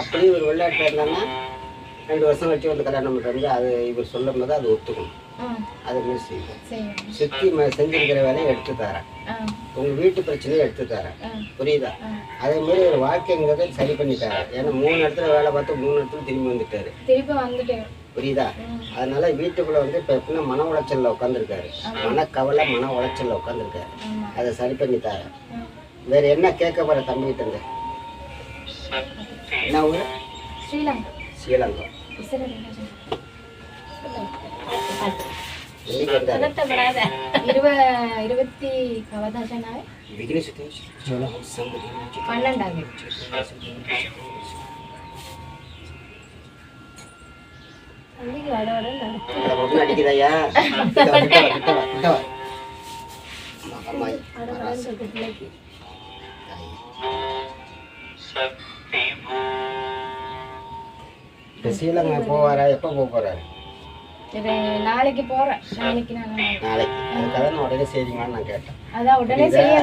அப்படி இவர் வெளிநாட்டில் இருந்தாங்கன்னா ரெண்டு வருஷம் கழிச்சு வந்து கல்யாணம் பண்ணுறது அது இவர் சொல்லும் போது அது ஒத்துக்கணும் அது மாதிரி செய்யும் சுற்றி செஞ்சிருக்கிற வேலையை எடுத்து தரேன். உங்கள் வீட்டு பிரச்சனையை எடுத்து தரேன். புரியுதா. அதே மாதிரி ஒரு வாழ்க்கைங்கிறத சரி பண்ணி தரேன். ஏன்னா மூணு இடத்துல வேலை பார்த்து மூணு இடத்துல திரும்பி வந்துட்டாரு. திருப்பி வந்துட்டேன் புரியுதா. அதனால வீட்டுக்குள்ள வந்து இப்போ எப்படின்னா மன உளைச்சல்ல உட்காந்துருக்காரு மனக்கவலை மன உளைச்சல்ல உட்காந்துருக்காரு அதை சரி பண்ணி தரேன். வேற என்ன கேட்க போற தம்பிகிட்ட இருந்து? என்ன ஊர்? ஸ்ரீலங்கா. ஸ்ரீலங்கா. இருபத்தி பன்னெண்டாம் அடிக்குதையா? இப்போ ஸ்ரீலங்கா போவாரா? எப்போ போக போகிறாரு நாளைக்கு போகிறேன் நாளைக்கு நாளைக்கு. அதுக்காக நான் உடனே செய்யுங்களான்னு நான் கேட்டேன். அதான் உடனே செய்ய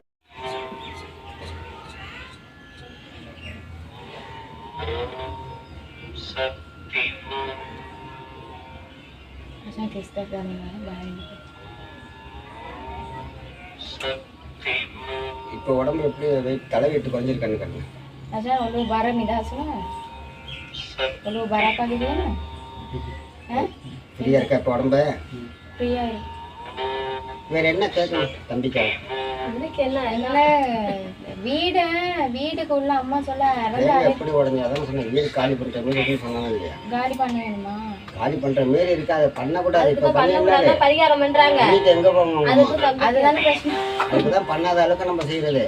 இப்போ உடம்பு எப்படி வெயிட் தலை வெயிட்டு குறைஞ்சிருக்கான்னு கண்ணு আচ্ছা হলো বারা মিধা আছে না হলো বারা কাকে দিলে না হ্যাঁ ஃப்ரீயாக இருக்கா இப்போ உடம்ப வேற என்ன கேட்கணும் தம்பிக்கா இதுக்கு என்ன அதனால வீடு வீட்டுக்கு உள்ள அம்மா சொல்ல எப்படி உடஞ்சி அதான் சொன்னேன். வீடு காலி பண்ற மாதிரி சொன்னாங்க இல்லையா? காலி பண்ணணுமா? காலி பண்ற மாதிரி இருக்காது. அதை பண்ணக்கூடாது இப்ப பண்ணக்கூடாது. பரிகாரம் பண்றாங்க. வீட்டு எங்க போகணும் அதுதான் பிரச்சனை. அதுதான் பண்ணாத அளவுக்கு நம்ம செய்யறது.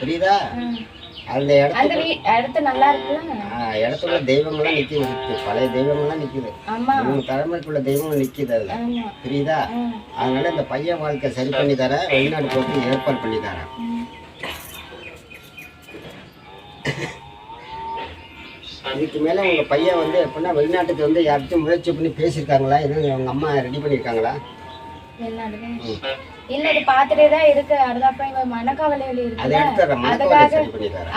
புரியுதா? அந்த இடத்து அந்த வீ இடத்து நல்லா இருக்குல்ல ஆ, இடத்துல தெய்வங்கள்லாம் நிக்குது இருக்கு. பழைய தெய்வங்கள்லாம் நிக்குது. ஆமா. மூணு தலைமுறைக்குள்ள தெய்வங்கள் நிக்குது அதுல. புரியுதா? அதனால இந்த பையன் வாழ்க்கை சரி பண்ணி தரேன் வெளிநாடு போட்டு ஏற்பாடு பண்ணி தரேன். இதுக்கு மேல உங்க பையன் வந்து எப்படின்னா வெளிநாட்டுக்கு வந்து யார்கிட்டயும் முயற்சி பண்ணி பேசியிருக்காங்களா? எதுவும் உங்க அம்மா ரெடி பண்ணியிருக்காங்களா? இல்ல இது பாத்துட்டே தான் இருக்கு. அதுதான் எங்க மனக்கவலை இருக்கு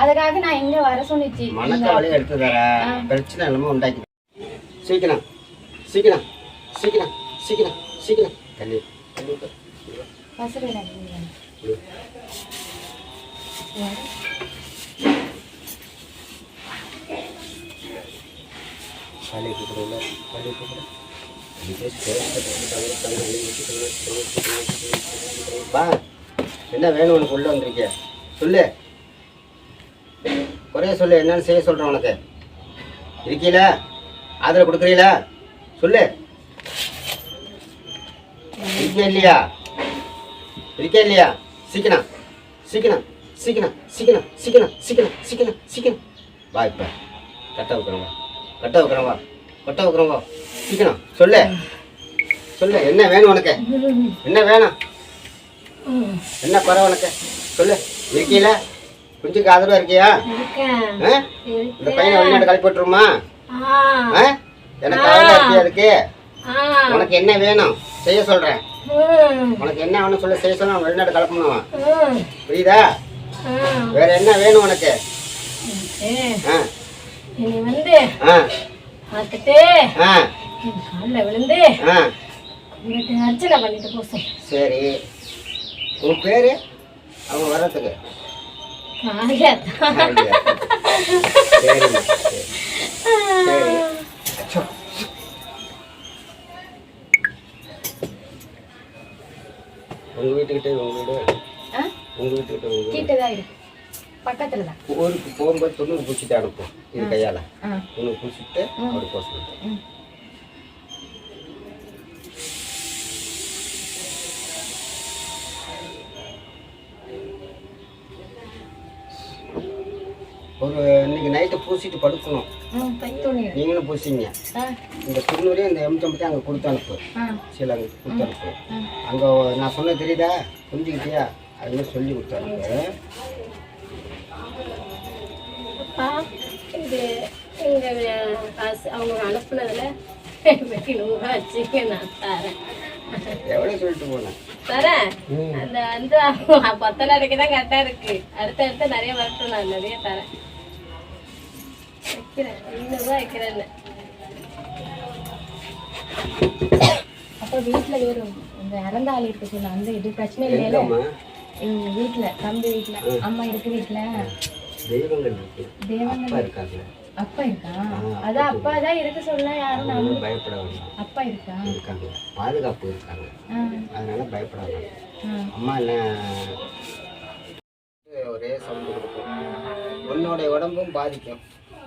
அதுக்காக நான் இங்க வர சொன்னிச்சு. மனக்கவலையும் எடுத்து தர பிரச்சனை இல்லாம உண்டாக்கி சீக்கிரம். சீக்கிரம். சீக்கிரம். சீக்கிரம். சீக்கிரம். தண்ணி பழைய கூப்பிடுல பழைய கூப்பிடுல பா என்ன வேணும் உனக்கு உள்ள வந்திருக்க சொல்லு. குறைய சொல்லு என்னன்னு செய்ய சொல்றேன் உனக்கு. இருக்கீல? ஆதரவு கொடுக்குறீல? சொல்லு. இருக்கே இல்லையா? இருக்கே இல்லையா? சீக்கிரம். சீக்கிரம். சீக்கிரம். சீக்கிரம். சீக்கிரம். சீக்கிரம். சீக்கிரம். சீக்கிரம். வா இப்ப. கட்ட வைக்கிறோம் வா. கட்ட வைக்கிறோம் வா. கட்ட வைக்கிறோம் வா. சீக்கிரம் சொல்லு. சொல்லு என்ன வேணும் உனக்கு? என்ன வேணும்? என்ன குறை உனக்கு? சொல்லு. இருக்கீல குஞ்சுக்கு ஆதரவா இருக்கியா? ஆ? இந்த பையனை வெளிநாடு கழிப்பு விட்டுருமா? ஆ? எனக்கு கவலை இருக்கியா அதுக்கு. உனக்கு என்ன வேணும்? செய்ய சொல்றேன். உனக்கு என்ன வேணும் சொல்ல செய்ய சொல்ல வெளிநாடு கலப்பணும் புரியுதா? வேற என்ன வேணும் உனக்கு? ஆ. காலில் விழுந்து ஆ. வீட்டு அர்ச்சனை பண்ணிட்டு போ சொல்லு சரி. உன் பேரு? அவங்க வர்றதுக்கு. காளியாத்தான் சரிம்மா, சரி. சரி. அச்சோ. உங்க வீட்டுக்கிட்ட உங்க வீடு. ஆ? உங்க வீட்டுக்கிட்ட உங்க வீடு. கிட்ட தான் இருக்கு. பக்கத்துல தான். ஊருக்கு போகும்போது தொண்ணூறு பூச்சிட்டு அனுப்பும் இது கையால. தொண்ணூறு பூச்சிட்டு அப்படி போக சொல்லிட்டு ஒரு இன்னைக்கு நைட்டு பூசிட்டு படுக்கணும். நீங்களும் பூசிங்க. இந்த தொண்ணூறையும் இந்த எம்சம்பத்தி அங்கே கொடுத்து அனுப்பு. சில அங்கே கொடுத்து அனுப்பு. அங்கே நான் சொன்னது தெரியுதா? புரிஞ்சுக்கிட்டியா? அது மாதிரி சொல்லி கொடுத்து அனுப்பு. இது எங்க காசு அவங்க அனுப்புனதுல வெட்டி நூறுரூவா வச்சுக்க நான் தரேன். எவ்வளோ சொல்லிட்டு போனேன்? தரேன். அந்த வந்து பத்தல அடைக்க தான் கரெக்டாக இருக்கு. அடுத்த அடுத்த நிறைய வரட்டும் நான் நிறைய தரேன். வைக்கிறேன். இன்னும் வைக்கிறேன் அப்போ வீட்டுல வேறு இந்த இறந்த ஆள் இருக்க சொல்ல அந்த இது பிரச்சனை இல்லையில எங்க வீட்டுல தம்பி வீட்டுல அம்மா இருக்கு வீட்டுல தெய்வங்கள் இருக்கு. இருக்காங்க. அப்பா இருக்கா? அதான் அப்பா தான் இருக்க சொல்ல யாரும் அவங்க பயப்பட வேண்டாம். அப்பா இருக்கா? இருக்காங்க. பாதுகாப்பு இருக்காங்க. அதனால பயப்பட வேண்டாம். அம்மா என்ன ஒரே சவுண்டு கொடுக்கும். உன்னோடைய உடம்பும் பாதிக்கும்.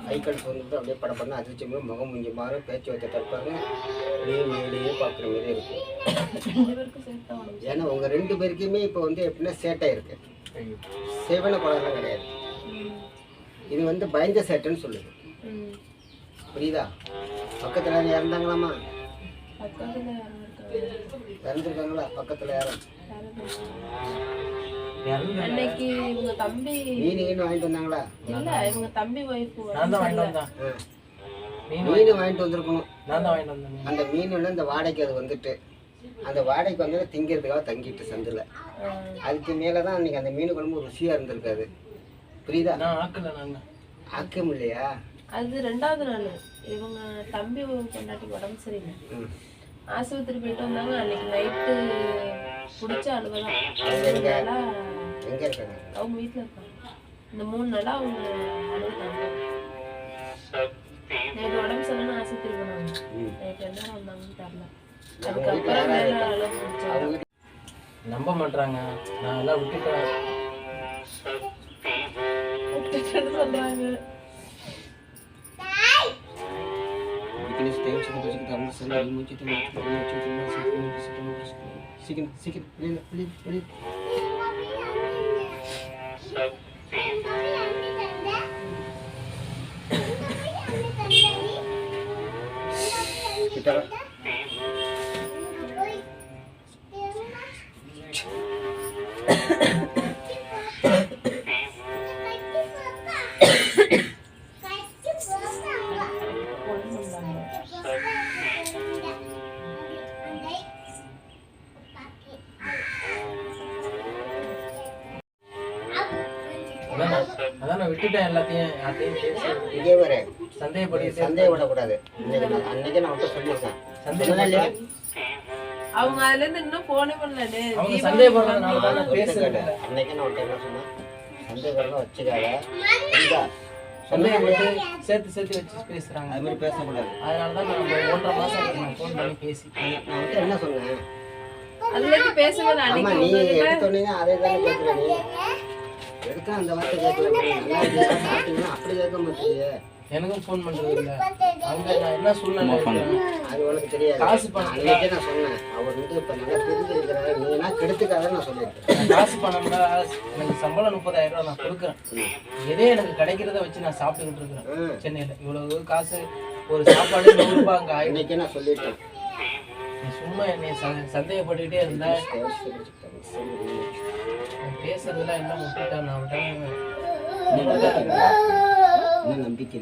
கைகள் சொன்னது அப்படியே படப்படணும் அதிர்ச்சி போய் முகம் முஞ்சி பேச்சு வைக்க தற்பாரு அப்படியே மேலேயே பார்க்குற மாதிரி இருக்கும் ஏன்னா உங்கள் ரெண்டு பேருக்குமே இப்போ வந்து எப்படின்னா சேட்டை இருக்கு. சேவன குளம்லாம் கிடையாது. இது வந்து பயந்த சேட்டைன்னு சொல்லுது. புரியுதா? பக்கத்தில் இருக்காங்க இறந்துருக்காங்களா? பக்கத்தில் யாரும்? அன்னைக்கு இவங்க தம்பி மீன் வாங்கிட்டு வந்தாங்களா? இல்ல இவங்க தம்பி ஒய்ஃப் நான் தான் வாங்கிட்டு வந்தேன். மீன் மீன் வாங்கிட்டு வந்திருக்கணும். நான் தான் வாங்கிட்டு வந்தேன் அந்த மீனோட இந்த வாடகைக்கு அது வந்துட்டு. அந்த வாடகைக்கு வந்து திங்கிறதுக்காக தங்கிட்டு சந்தில். அதுக்கு மேலே தான் அன்றைக்கி அந்த மீன் குழம்பு ருசியாக இருந்திருக்காது. புரியுதா? நான் ஆக்கல நான். ஆக்கம் இல்லையா? அது ரெண்டாவது நாள். இவங்க தம்பி கொண்டாட்டி உடம்பு சரியில்லை. ஆஸ்பத்திரி போயிட்டு வந்தாங்க. அன்னைக்கு நைட்டு பிடிச்ச அழுவதான் எங்கே இருக்காங்க அவங்க வீட்டில் இருக்காங்க. இந்த மூணு நாளாக அவங்க அழுகுறாங்க உடம்பு சரியில்லைன்னு ஆஸ்பத்திரி போனாங்க. நைட்டு என்ன வந்தாங்கன்னு தெரில அவங்க அதுக்கப்புறம் மேலே அவங்க நம்ப மாட்றாங்க. நான் எல்லாம் விட்டுட்டேன். விட்டுட்டேன்னு சொல்றாங்க பிகினிஸ் டைம் சிக்கன் பிடிச்சிட்டு தமிழ் சொல்லி தண்ணி சீக்கிரம் சீக்கிரம் சீக்கிரம் வெளியில் வெளியில் வெளியில் கிட்ட வா. ஒன்றும் பண்ணாங்க அதான் நான் நான் யார்ட்டையும் பேசி இங்கே வர சந்தேகப்பட்டு சந்தேகப்படக்கூடாது. இன்னைக்கு நான் அன்னைக்கே நான் விட்டு சொல்லியிருக்கேன் இல்லையா? அவங்க அதுல இருந்து இன்னும் போனே பண்ணல அவங்க சந்தேகப்படுறதுனால தான் நான் பேசுறேன். கேட்டேன். அன்னைக்கே நான் உன்கிட்ட என்ன சொன்னேன். சந்தேகம் வச்சுக்காத புரியுதா சந்தேகப்பட்டு சேர்த்து சேர்த்து வச்சு பேசுறாங்க. அது மாதிரி பேசக்கூடாது. அதனால தான் நான் ஒரு ஒன்றரை மாசம் நான் ஃபோன் பண்ணி பேசி. நான் வந்து என்ன சொன்னேன்? அதுல இருந்து பேசவே. ஆமா அன்னைக்கு நீ எடுத்தோடனே அதே தானே கேட்கல எடுத்தா அந்த வார்த்தை சாப்பிட்டீங்கன்னா அப்படி கேட்க மாட்டேங்க எனக்கும் ஃபோன் பண்றது? இல்ல அவங்க நான் என்ன இருக்கேன். அது உனக்கு தெரியாது. காசு பணம் அன்னைக்கே நான் சொன்னேன். அவர் வந்து இப்ப நல்லா தெரிஞ்சிருக்கிறாரு. நீ என்ன கெடுத்துக்காதன்னு நான் சொல்லியிருக்கேன் நான் காசு பணம்ல எனக்கு சம்பளம் முப்பதாயிரம் ரூபாய் நான் கொடுக்குறேன். எதே எனக்கு கிடைக்கிறத வச்சு நான் சாப்பிட்டுக்கிட்டு இருக்கிறேன். சென்னையில இவ்வளவு காசு ஒரு சாப்பாடு நூறு ரூபாய் அங்க ஆயிடும். அன்னைக்கே நான் சொல்லிட்டேன். நீ சும்மா என்னை சந்தேகப்பட்டுக்கிட்டே இருந்தா நான் பேசுறதுல எல்லாம் விட்டுட்டேன் நான் விட்டேன் இல்லையா? நம்பிக்கை